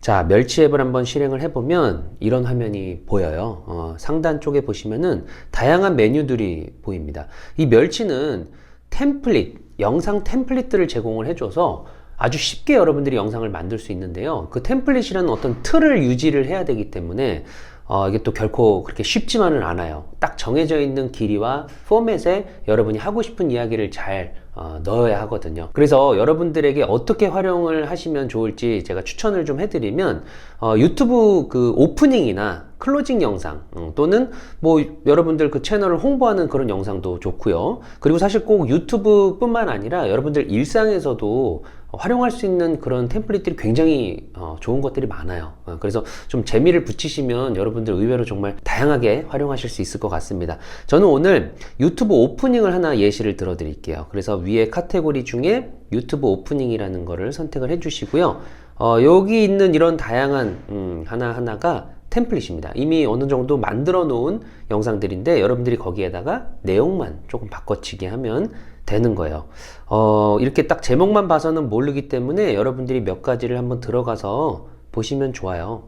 자, 멸치 앱을 한번 실행을 해보면 이런 화면이 보여요. 어, 상단 쪽에 보시면은 다양한 메뉴들이 보입니다. 이 멸치는 템플릿, 영상 템플릿들을 제공을 해줘서 아주 쉽게 여러분들이 영상을 만들 수 있는데요. 그 템플릿이라는 어떤 틀을 유지를 해야 되기 때문에 어, 이게 또 결코 그렇게 쉽지만은 않아요. 딱 정해져 있는 길이와 포맷에 여러분이 하고 싶은 이야기를 잘 어, 넣어야 하거든요. 그래서 여러분들에게 어떻게 활용을 하시면 좋을지 제가 추천을 좀 해드리면 어, 유튜브 그 오프닝이나 클로징 영상 음, 또는 뭐 여러분들 그 채널을 홍보하는 그런 영상도 좋고요. 그리고 사실 꼭 유튜브뿐만 아니라 여러분들 일상에서도 활용할 수 있는 그런 템플릿들이 굉장히 어, 좋은 것들이 많아요. 어, 그래서 좀 재미를 붙이시면 여러분들 의외로 정말 다양하게 활용하실 수 있을 것 같습니다. 저는 오늘 유튜브 오프닝을 하나 예시를 들어 드릴게요. 그래서 위에 카테고리 중에 유튜브 오프닝이라는 거를 선택을 해 주시고요. 어, 여기 있는 이런 다양한 음, 하나하나가 템플릿입니다. 이미 어느 정도 만들어 놓은 영상들인데 여러분들이 거기에다가 내용만 조금 바꿔치기 하면 되는 거예요. 어, 이렇게 딱 제목만 봐서는 모르기 때문에 여러분들이 몇 가지를 한번 들어가서 보시면 좋아요.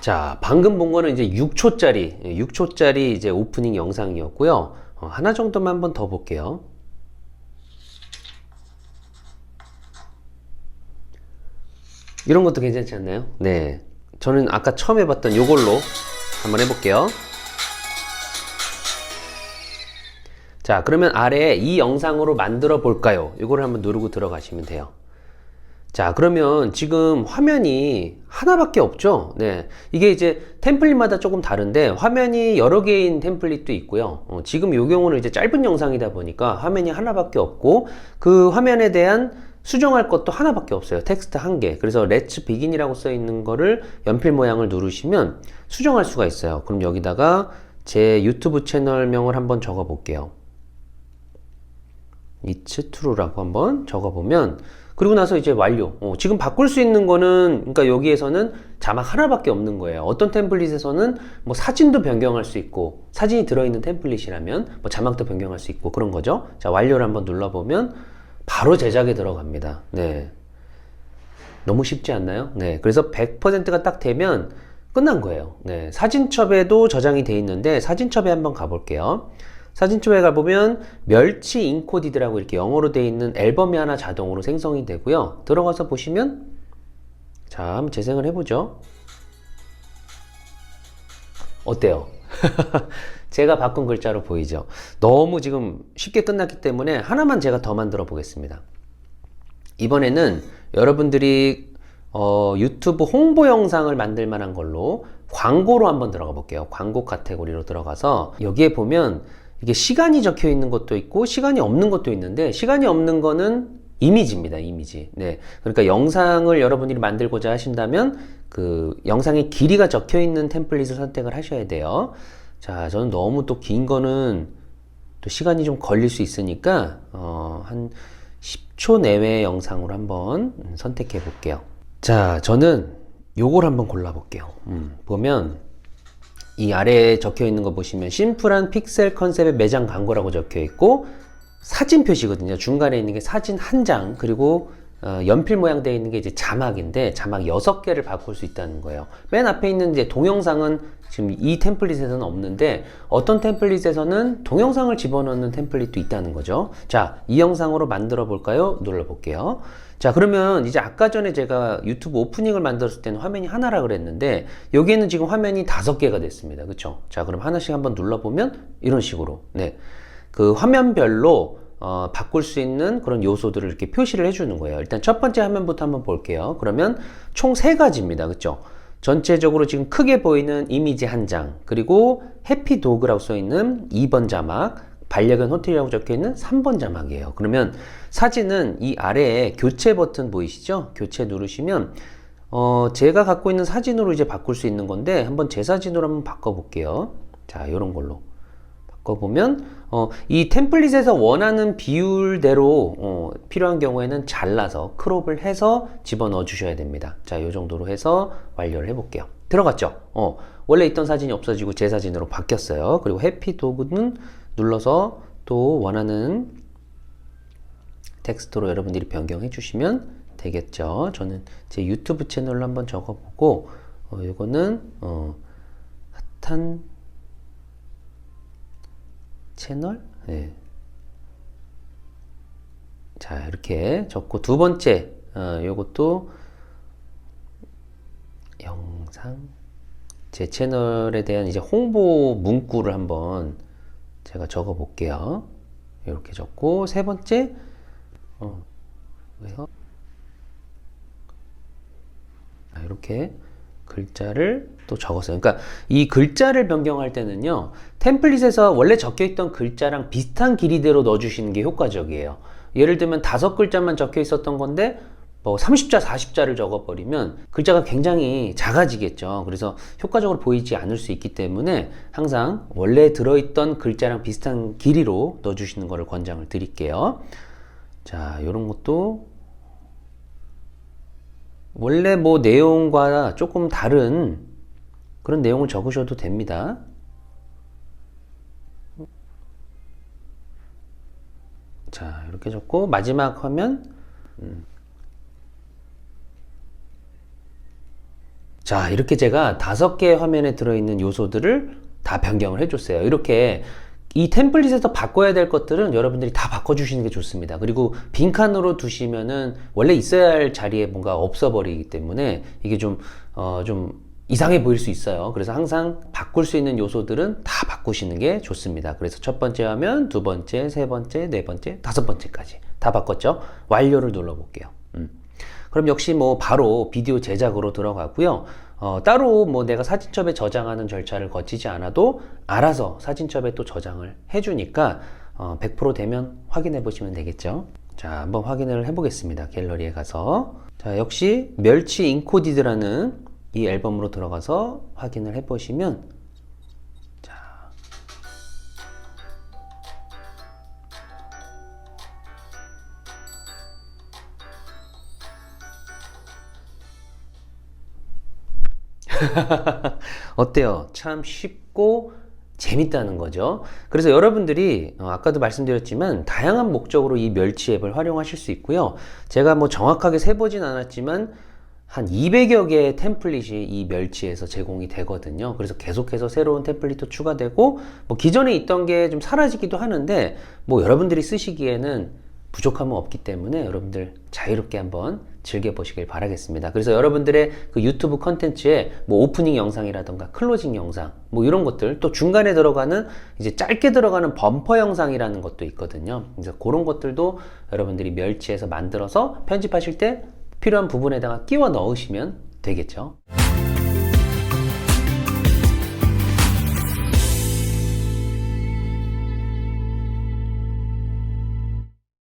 자, 방금 본 거는 이제 6초짜리, 6초짜리 이제 오프닝 영상이었고요. 어, 하나 정도만 한번 더 볼게요. 이런 것도 괜찮지 않나요? 네. 저는 아까 처음 해봤던 이걸로 한번 해볼게요. 자, 그러면 아래에 이 영상으로 만들어 볼까요? 이거를 한번 누르고 들어가시면 돼요. 자, 그러면 지금 화면이 하나밖에 없죠? 네. 이게 이제 템플릿마다 조금 다른데 화면이 여러 개인 템플릿도 있고요. 어, 지금 이 경우는 이제 짧은 영상이다 보니까 화면이 하나밖에 없고 그 화면에 대한 수정할 것도 하나밖에 없어요. 텍스트 한 개. 그래서 Let's Begin이라고 써 있는 거를 연필 모양을 누르시면 수정할 수가 있어요. 그럼 여기다가 제 유튜브 채널명을 한번 적어 볼게요. It's True라고 한번 적어 보면 그리고 나서 이제 완료. 어, 지금 바꿀 수 있는 거는, 그러니까 여기에서는 자막 하나밖에 없는 거예요. 어떤 템플릿에서는 뭐 사진도 변경할 수 있고, 사진이 들어있는 템플릿이라면 뭐 자막도 변경할 수 있고 그런 거죠. 자, 완료를 한번 눌러보면 바로 제작에 들어갑니다. 네. 너무 쉽지 않나요? 네. 그래서 100%가 딱 되면 끝난 거예요. 네. 사진첩에도 저장이 돼 있는데 사진첩에 한번 가볼게요. 사진첩에 가보면 멸치 인코디드라고 이렇게 영어로 돼 있는 앨범이 하나 자동으로 생성이 되고요. 들어가서 보시면 자, 한번 재생을 해보죠. 어때요? 제가 바꾼 글자로 보이죠? 너무 지금 쉽게 끝났기 때문에 하나만 제가 더 만들어 보겠습니다. 이번에는 여러분들이 어, 유튜브 홍보 영상을 만들 만한 걸로 광고로 한번 들어가 볼게요. 광고 카테고리로 들어가서 여기에 보면 이게 시간이 적혀 있는 것도 있고 시간이 없는 것도 있는데 시간이 없는 거는 이미지입니다. 이미지. 네. 그러니까 영상을 여러분들이 만들고자 하신다면 그 영상의 길이가 적혀 있는 템플릿을 선택을 하셔야 돼요. 자, 저는 너무 또 긴 거는 또 시간이 좀 걸릴 수 있으니까 어, 한 10초 내외의 영상으로 한번 선택해 볼게요. 자, 저는 요걸 한번 골라 볼게요. 음, 보면 이 아래에 적혀 있는 거 보시면 심플한 픽셀 컨셉의 매장 광고라고 적혀 있고 사진 표시거든요. 중간에 있는 게 사진 한 장, 그리고 어, 연필 모양 되어 있는 게 이제 자막인데 자막 6개를 바꿀 수 있다는 거예요. 맨 앞에 있는 이제 동영상은 지금 이 템플릿에서는 없는데 어떤 템플릿에서는 동영상을 집어넣는 템플릿도 있다는 거죠. 자, 이 영상으로 만들어 볼까요? 눌러 볼게요. 자, 그러면 이제 아까 전에 제가 유튜브 오프닝을 만들었을 때는 화면이 하나라 그랬는데 여기에는 지금 화면이 다섯 개가 됐습니다. 그쵸? 자, 그럼 하나씩 한번 눌러 보면 이런 식으로 네. 그 화면별로 어, 바꿀 수 있는 그런 요소들을 이렇게 표시를 해주는 거예요. 일단 첫 번째 화면부터 한번 볼게요. 그러면 총 세 가지입니다. 그쵸? 전체적으로 지금 크게 보이는 이미지 한 장, 그리고 해피 도그라고 써 있는 2번 자막, 반려견 호텔이라고 적혀 있는 3번 자막이에요. 그러면 사진은 이 아래에 교체 버튼 보이시죠? 교체 누르시면 어, 제가 갖고 있는 사진으로 이제 바꿀 수 있는 건데 한번 제 사진으로 한번 바꿔 볼게요. 자, 이런 걸로. 바꿔보면 어, 이 템플릿에서 원하는 비율대로 어, 필요한 경우에는 잘라서 크롭을 해서 집어넣어 주셔야 됩니다. 자, 이 정도로 해서 완료를 해 볼게요. 들어갔죠? 어, 원래 있던 사진이 없어지고 제 사진으로 바뀌었어요. 그리고 해피 도구는 눌러서 또 원하는 텍스트로 여러분들이 변경해 주시면 되겠죠. 저는 제 유튜브 채널로 한번 적어보고 어, 이거는 어, 핫한 채널. 네. 자 이렇게 적고 두 번째 어, 요것도 영상 제 채널에 대한 이제 홍보 문구를 한번 제가 적어 볼게요. 이렇게 적고 세 번째 어, 왜요? 아, 이렇게 글자를 또 적었어요. 그러니까 이 글자를 변경할 때는요, 템플릿에서 원래 적혀 있던 글자랑 비슷한 길이대로 넣어 주시는 게 효과적이에요. 예를 들면 다섯 글자만 적혀 있었던 건데, 뭐 30자, 40자를 적어버리면 글자가 굉장히 작아지겠죠. 그래서 효과적으로 보이지 않을 수 있기 때문에 항상 원래 들어있던 글자랑 비슷한 길이로 넣어주시는 것을 권장을 드릴게요. 자, 이런 것도 원래 뭐 내용과 조금 다른 그런 내용을 적으셔도 됩니다. 자, 이렇게 적고 마지막 화면 음. 자, 이렇게 제가 다섯 개의 화면에 들어있는 요소들을 다 변경을 해줬어요. 이렇게 이 템플릿에서 바꿔야 될 것들은 여러분들이 다 바꿔주시는 게 좋습니다. 그리고 빈칸으로 두시면은 원래 있어야 할 자리에 뭔가 없어버리기 때문에 이게 좀, 어, 좀 이상해 보일 수 있어요. 그래서 항상 바꿀 수 있는 요소들은 다 바꾸시는 게 좋습니다. 그래서 첫 번째 화면, 두 번째, 세 번째, 네 번째, 다섯 번째까지 다 바꿨죠? 완료를 눌러볼게요. 음. 그럼 역시 뭐 바로 비디오 제작으로 들어가고요. 어, 따로 뭐 내가 사진첩에 저장하는 절차를 거치지 않아도 알아서 사진첩에 또 저장을 해주니까 어, 100% 되면 확인해 보시면 되겠죠. 자, 한번 확인을 해보겠습니다. 갤러리에 가서. 자, 역시 멸치 인코디드라는 이 앨범으로 들어가서 확인을 해보시면 어때요? 참 쉽고 재밌다는 거죠. 그래서 여러분들이 어, 아까도 말씀드렸지만 다양한 목적으로 이 멸치 앱을 활용하실 수 있고요. 제가 뭐 정확하게 세보진 않았지만 한 200여 개의 템플릿이 이 멸치에서 제공이 되거든요. 그래서 계속해서 새로운 템플릿도 추가되고 뭐 기존에 있던 게 좀 사라지기도 하는데 뭐 여러분들이 쓰시기에는 부족함은 없기 때문에 여러분들 자유롭게 한번 즐겨보시길 바라겠습니다. 그래서 여러분들의 그 유튜브 컨텐츠에 뭐 오프닝 영상이라던가 클로징 영상 뭐 이런 것들 또 중간에 들어가는 이제 짧게 들어가는 범퍼 영상이라는 것도 있거든요. 그래서 그런 것들도 여러분들이 멸치해서 만들어서 편집하실 때 필요한 부분에다가 끼워 넣으시면 되겠죠.